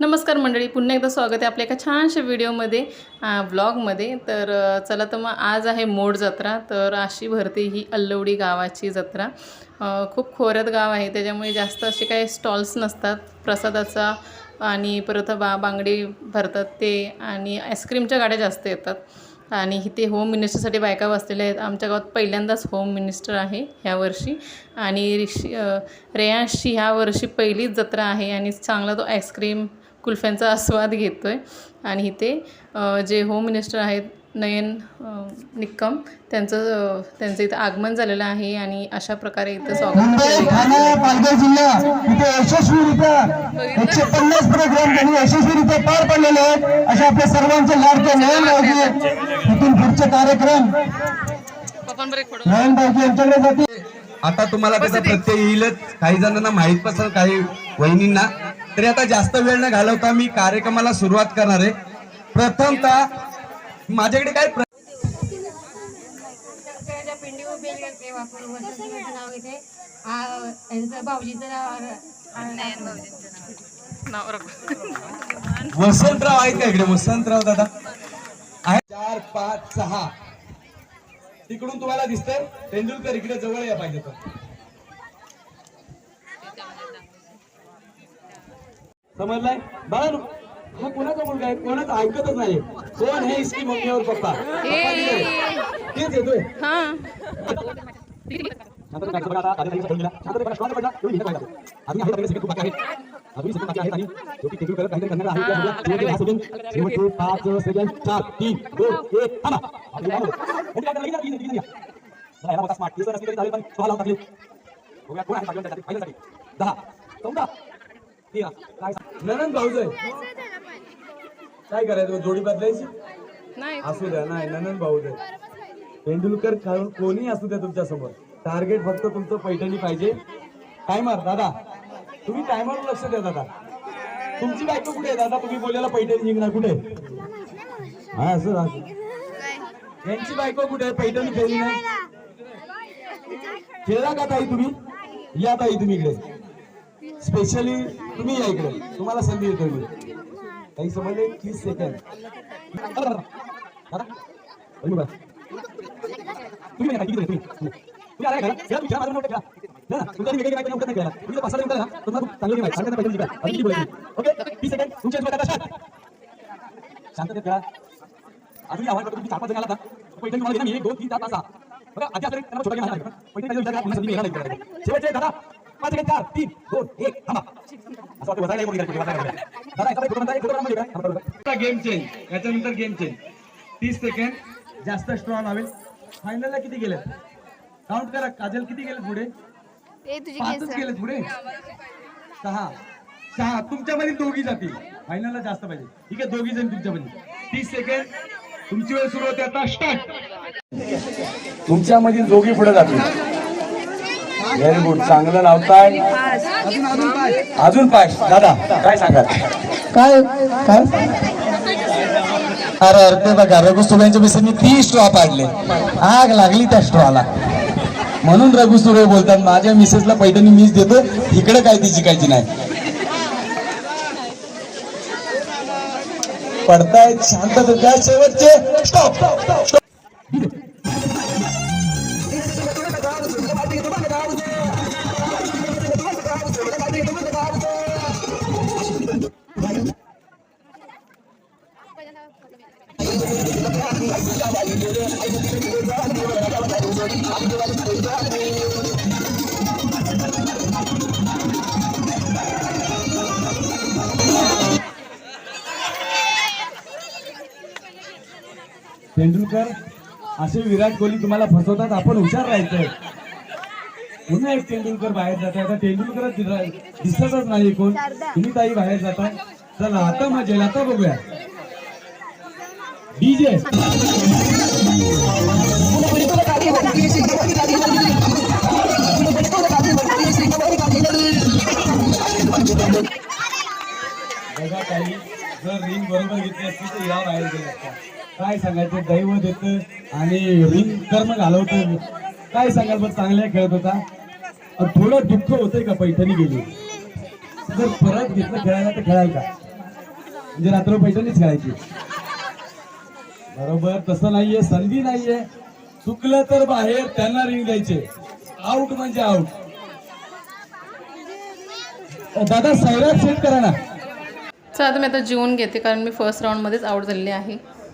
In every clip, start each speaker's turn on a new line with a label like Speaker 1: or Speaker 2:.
Speaker 1: नमस्कार मंडळी पुन्हा एकदा स्वागत आहे आपल्या एका छानशा व्हिडिओमध्ये ब्लॉगमध्ये तर चला तर मग आज आहे मोड जत्रा तर अशी भरते ही अल्लवडी गावाची जत्रा. खूप खोऱ्यात गाव आहे त्याच्यामुळे जास्त असे काही स्टॉल्स नसतात. प्रसादाचा आणि परत बा बांगडी भरतात ते आणि आईस्क्रीमच्या गाड्या जास्त येतात. आणि इथे होम मिनिस्टरसाठी बायका बसलेल्या आहेत. आमच्या गावात पहिल्यांदाच होम मिनिस्टर आहे ह्या वर्षी. आणि रिशी रेयांशी ह्या वर्षी पहिलीच जत्रा आहे आणि चांगला तो आईस्क्रीम कुल्फ्यांचा आस्वाद घेतो आहे आणि इथे जे होम मिनिस्टर आहेत नयन निक्कम त्यांचं त्यांचं इथं आगमन झालेलं आहे आणि अशा प्रकारे इथं स्वागत
Speaker 2: मुंबई
Speaker 1: केलं
Speaker 2: ठाणे पालघर जिल्हा इथे यशस्वीरित्या एकशे पन्नास प्रोग्राम त्यांनी यशस्वीरित्या पार पडलेले आहेत अशा आपल्या सर्वांचे लाडके नयन भाऊजी इथून पुढचे कार्यक्रम. नयन भाऊजी यांच्याकडे
Speaker 3: आता तुम्हाला त्याचा प्रत्यय येईलच. काही जणांना माहीत पण काही वहिनींना. तरी आता जास्त वेळ न घालवता मी कार्यक्रमाला सुरुवात करणार आहे. प्रथमतः माझ्याकडे काय
Speaker 4: पिंडी उभे नाव इथे यांचं भाऊजीचं नाव
Speaker 3: वसंतराव आहेत का इकडे? वसंतराव दादा. आहे चार पाच सहा. तिकडून तुम्हाला दिसतंय. तेंडुलकर इकडे जवळ या पाहिजे तर. समजलाय? बाळा हा कोणाचा मुलगा आहे? कोणाचं ऐकतच नाही. कोण हे इसकी मम्मी और पप्पा. तेच येतोय.
Speaker 1: हां.
Speaker 3: पाच चार तीन दोन एक थांबा. पण? पहिल्यासाठी. दहा चौदा. ननंद भाऊजय. काय करायचं जोडी बदलायची?
Speaker 1: नाही.
Speaker 3: असू द्या नाही ननंद भाऊजय. तेंडुलकर खेळून कोणी असू द्या तुमच्यासमोर टार्गेट फक्त तुमचं पैठणी पाहिजे. टायमर दादा. तुम्ही टायमरवर लक्ष द्या दादा. तुमची बायको कुठे आहे दादा? तुम्ही बोलायला पैठणी जिंकणार कुठे? हा असं यांची बायको कुठे आहे? पैठणी खेळली खेळला का ताई तुम्ही? या ताई तुम्ही इकडे. स्पेशली तुम्ही या इकडे. तुम्हाला संधी देतो मी. काही समजले तीस सेकंड तुम्ही नाही का? खेळा, तुमच्या तुम्ही अजून ओके? करतो, तुम्ही चार पाच जण पैठणी तुम्हाला मी. एक, दोन, तीन, चार, पाच, बघा, आधी आपल्याला छोटा आहे. विचार पुन्हा संधी मिळणार नाही शेवटचे दादा. पाच सेकंद चार तीन दोन एक थांबा. असं वाटतं. दादा. गेम चेंज याच्यानंतर गेम चेंज तीस सेकंड जास्त स्ट्रॉंग लावेल. फायनलला किती गेले काउंट करा. काजल किती गेले पुढे? पाचच गेले पुढे? सहा. सहा. तुमच्यामध्ये दोघी जातील. फायनलला जास्त पाहिजे. ठीक आहे दोघी जण तुमच्यामध्ये. तीस सेकंड तुमची वेळ सुरू होते आता. स्टार्ट तुमच्यामध्ये दोघी पुढे जातील. व्हेरी गुड चांगलं लावताय. अजून पाच दादा काय सांगाल?
Speaker 2: काय? काय? अरे अरे ते बघा रघु सुरेंच्या मिसेसनी तीस स्ट्रॉ पाडले. आग लागली त्या स्ट्रॉला म्हणून रघु सुरे बोलतात माझ्या मिसेसला पैठणी मीच देतो इकडे काय ती जिकायची नाही. पडतायत शांत शेवटचे? स्टॉप
Speaker 3: तेंडुलकर असे विराट कोहली तुम्हाला फसवतात आपण हुशार राहायचंय. पुन्हा एक तेंडुलकर बाहेर जात आता तेंडुलकरच दिसतच नाही कोण. तुम्ही ताई बाहेर जाता. चला आता मजेल आता बघूया. डीजे. काय सांगायचं? दैवत येतं आणि रिंग कर्म घालवतो. काय सांगाल पण चांगल्या खेळत होता. थोडं दुःख होतंय का पैठणी गेली? जर परत घेतलं खेळायला तर खेळाल का? म्हणजे रात्र पैठणीच खेळायची. बरोबर तसं नाहीये संधी नाहीये. चुकलं तर बाहेर त्यांना रिंग द्यायचे. आउट म्हणजे आउट दादा सैराट सेट करा ना.
Speaker 1: चला आता मी आता जेवून घेते कारण मी फर्स्ट राऊंडमध्येच आउट झालेली आहे.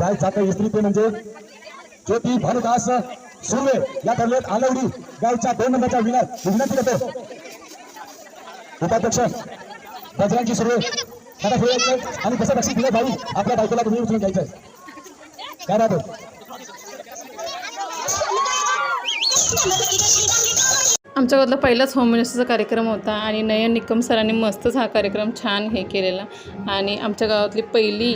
Speaker 3: काय जातो इस्त्री ते म्हणजे? ज्योती भानुदास सुर्वे या ठरलेत आलवडी गावच्या दोन नंबरचा विनर विनंती करतो उपाध्यक्ष बजरंगी सुर्वे त्याला खेळायचं आणि कसं बक्षीस दिलं भाऊ आपल्या बायकोला तुम्ही उचलून घ्यायचंय. काय राहतो?
Speaker 1: आमच्या गावातला पहिलाच होम मिनिस्टरचा कार्यक्रम होता आणि नयन निकम सरांनी मस्तच हा कार्यक्रम छान हे केलेला. आणि आमच्या गावातली पहिली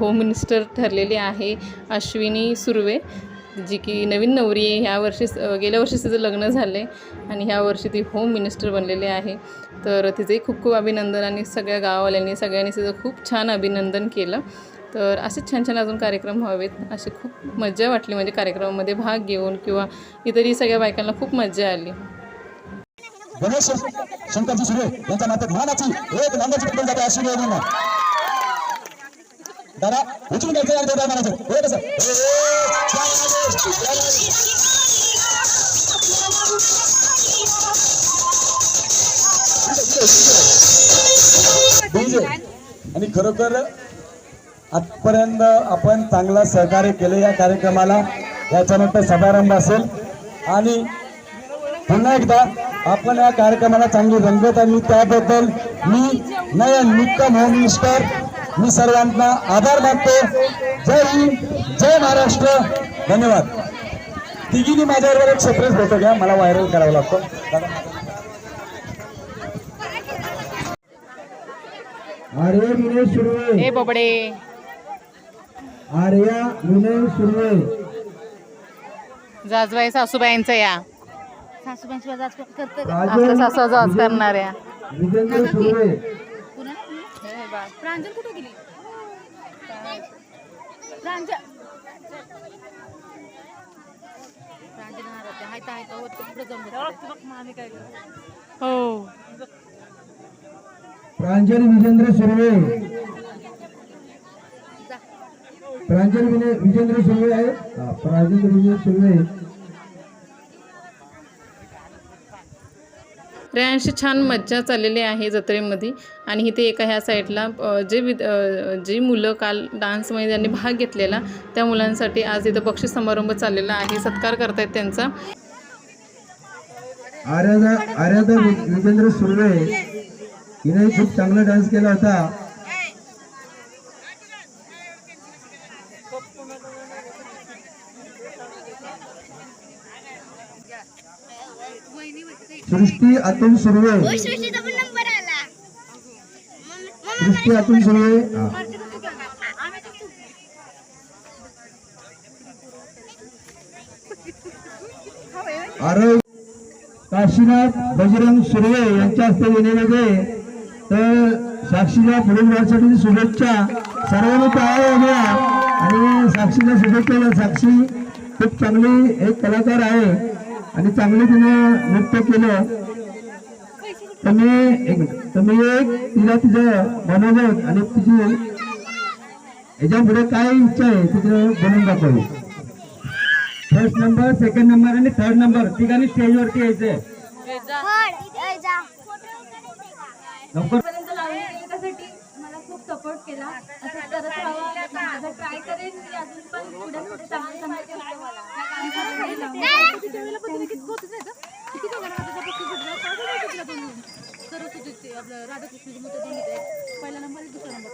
Speaker 1: होम मिनिस्टर ठरलेली आहे अश्विनी सुर्वे जी की नवीन नवरी आहे. ह्या वर्षी गेल्या वर्षी तिचं लग्न झालं आहे आणि ह्या वर्षी ती होम मिनिस्टर बनलेली आहे. तर तिचंही खूप खूप अभिनंदन आणि सगळ्या गाववाल्यांनी सगळ्यांनी तिचं खूप छान अभिनंदन केलं. तर असेच छान छान अजून कार्यक्रम व्हावेत. अशी खूप मजा वाटली म्हणजे कार्यक्रमामध्ये भाग घेऊन किंवा इतरही सगळ्या बायकांना खूप मजा आली.
Speaker 3: गणेश शंकरजी सुरे यांच्या नात्यात मानाची एक नांदाची पटकन जाते अश्विनी दादा उचलून घ्यायचं आणि दोघा मानाचं हे आणि खरोखर आजपर्यंत आपण चांगला सहकार्य केलं या कार्यक्रमाला. याच्यानंतर समारंभ असेल. आणि पुन्हा एकदा आपण या कार्यक्रमाला चांगली रंगत आणि. त्याबद्दल मी नयन निकम होम मिनिस्टर मी सर्वांना आभार मानतो. जय हिंद जय महाराष्ट्र. धन्यवाद. तिघींनी माझ्याबरोबर एक सेपरेट फोटो घ्या. मला व्हायरल करावा लागतो. दादा.
Speaker 2: आर्या विनय सुर्वे.
Speaker 1: ए बबडे.
Speaker 2: आर्या विनय सुर्वे.
Speaker 1: जाजबाई सासूबाईंचं या.
Speaker 5: सासूबाईंची वजाज करते
Speaker 1: आपलं सासू जाज करणाऱ्या.
Speaker 2: विजेंद्र सुर्वे.
Speaker 5: प्रांजल कुठे गेली? प्रांजल प्रांजल येणार होते. हाय तर हाय तर वरती पुढे जाऊन बसते. आम्ही काय करू?
Speaker 1: हो.
Speaker 2: प्रांजल विजेंद्र सुर्वे प्रांजल विनय विजेंद्र सुर्वे आहे हा, प्रांजल विजय सुर्वे
Speaker 1: रेयांशी छान मज्जा चाललेली आहे जत्रेमध्ये. आणि इथे एका ह्या साईडला जे विद जी मुलं काल डान्समध्ये ज्यांनी भाग घेतलेला त्या मुलांसाठी आज इथं बक्षीस समारंभ चाललेला आहे. सत्कार करतायत त्यांचा.
Speaker 2: आराधा आराधा विजेंद्र सुर्वे हिने खूप चांगला डान्स केला होता. सृष्टी अतुल सुर्वे. सृष्टी अतुल सुर्वे. आरव काशीनाथ बजरंग सुर्वे यांच्या हस्ते विनयमध्ये तर साक्षीला पुढील वाटसाठी शुभेच्छा. सर्वांनी वाजवा आणि साक्षीला शुभेच्छा. साक्षी खूप चांगली एक कलाकार आहे. आणि चांगली तिने नृत्य केलं तुम्ही एक तुम्ही एक तिला तिचं बनवलं आणि तिची याच्यापुढे काय इच्छा आहे तिचं बनवून दाखवावी. फर्स्ट नंबर सेकंड नंबर आणि थर्ड नंबर तिघांनी स्टेजवरती यायचंय लवकर.
Speaker 6: सपोर्ट केला. असं करत राहावा. माझं ट्राय करेन मी अजून पण पुढे पुढे चांगलं चांगलं करते मला
Speaker 5: आपलं राधाकृष्णाची दोन्ही आहेत. पहिला नंबर आणि दुसरा नंबर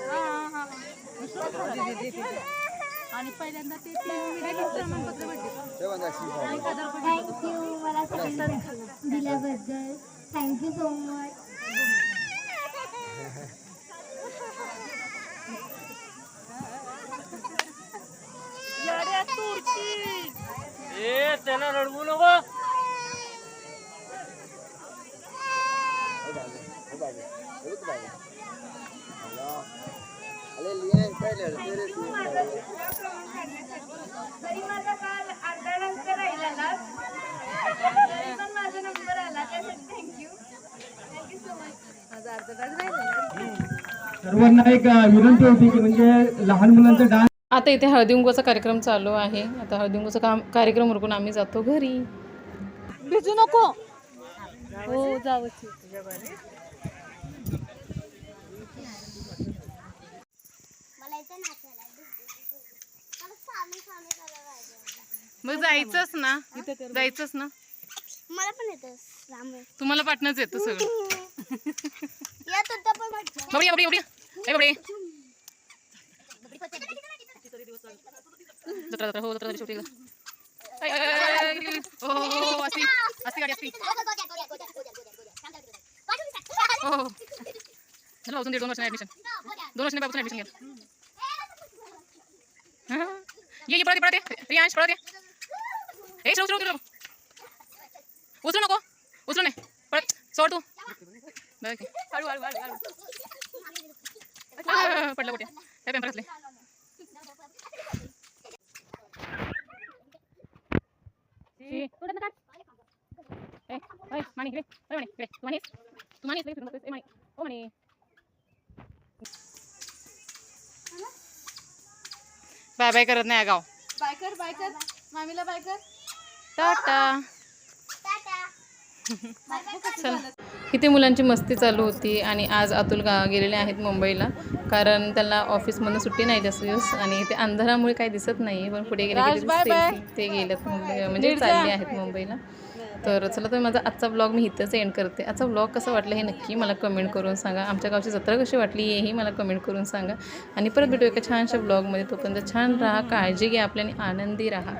Speaker 5: आणि पहिल्यांदा ते प्रमाणपत्र भेटले
Speaker 6: थँक्यू मला दिल्याबद्दल थँक्यू सो मच तरी माझा काल अर्धा तरी पण माझा नंबर आला त्यासाठी थँक्यू थँक्यू सो मच
Speaker 2: सर्वांना एक विनंती होती की म्हणजे लहान मुलांचा डान्स
Speaker 1: आता इथे हळदी कुंकवाचा कार्यक्रम चालू आहे. आता हळदी कुंकवाचा काम कार्यक्रम उरकून आम्ही जातो घरी.
Speaker 5: भिजू नको. हो जावं
Speaker 1: मग जायचंच ना. जायचंच ना.
Speaker 6: मला पण येतं रामू
Speaker 1: तुम्हाला पाठणंच येतं सगळं.
Speaker 6: यात होता पण मज्जा
Speaker 1: बाबडी बाबडी बाबडी ए बाबडी जत्रा जत्रा हो जत्रा शेवटी. हो हो, हो हो, असती असती गाडी असती हो हो झालं अजून दीड दोन वर्षांनी ऍडमिशन दोन वर्षांनी बाबूचं ऍडमिशन घ्या हा. ये पळत ये, पळत ये. रियांश पळत ये ए श्रव श्रव श्रव उचलू नको उचलू नाही पळत सोड तू पडलं कुठे पेपर घातले शी. ए, ओय, माणी, इकडे. ओय, माणी, इकडे. तू माणीस? तू माणीस, लगेच फिरून बसतेस. ए, माणी. ओ, माणी. बाय बाय करत नाही गाव
Speaker 5: बाय कर बाय कर मामीला बाय कर
Speaker 1: टाटा चल इथे मुलांची मस्ती चालू होती आणि आज अतुल गा गेलेले आहेत मुंबईला. कारण त्याला ऑफिसमधून सुट्टी नाही जास्त दिवस आणि ते अंधारामुळे काही दिसत नाही. पण पुढे गेले. ते गेलेत मुंबई म्हणजे चालले आहेत मुंबईला. तर चला तर माझा आजचा ब्लॉग मी इथंच एंड करते. आजचा ब्लॉग कसा वाटला हे नक्की मला कमेंट करून सांगा. आमच्या गावची जत्रा कशी वाटली हेही मला कमेंट करून सांगा. आणि परत भेटू एका छानशा ब्लॉगमध्ये तोपर्यंत छान राहा काळजी घ्या आपल्याने आनंदी राहा.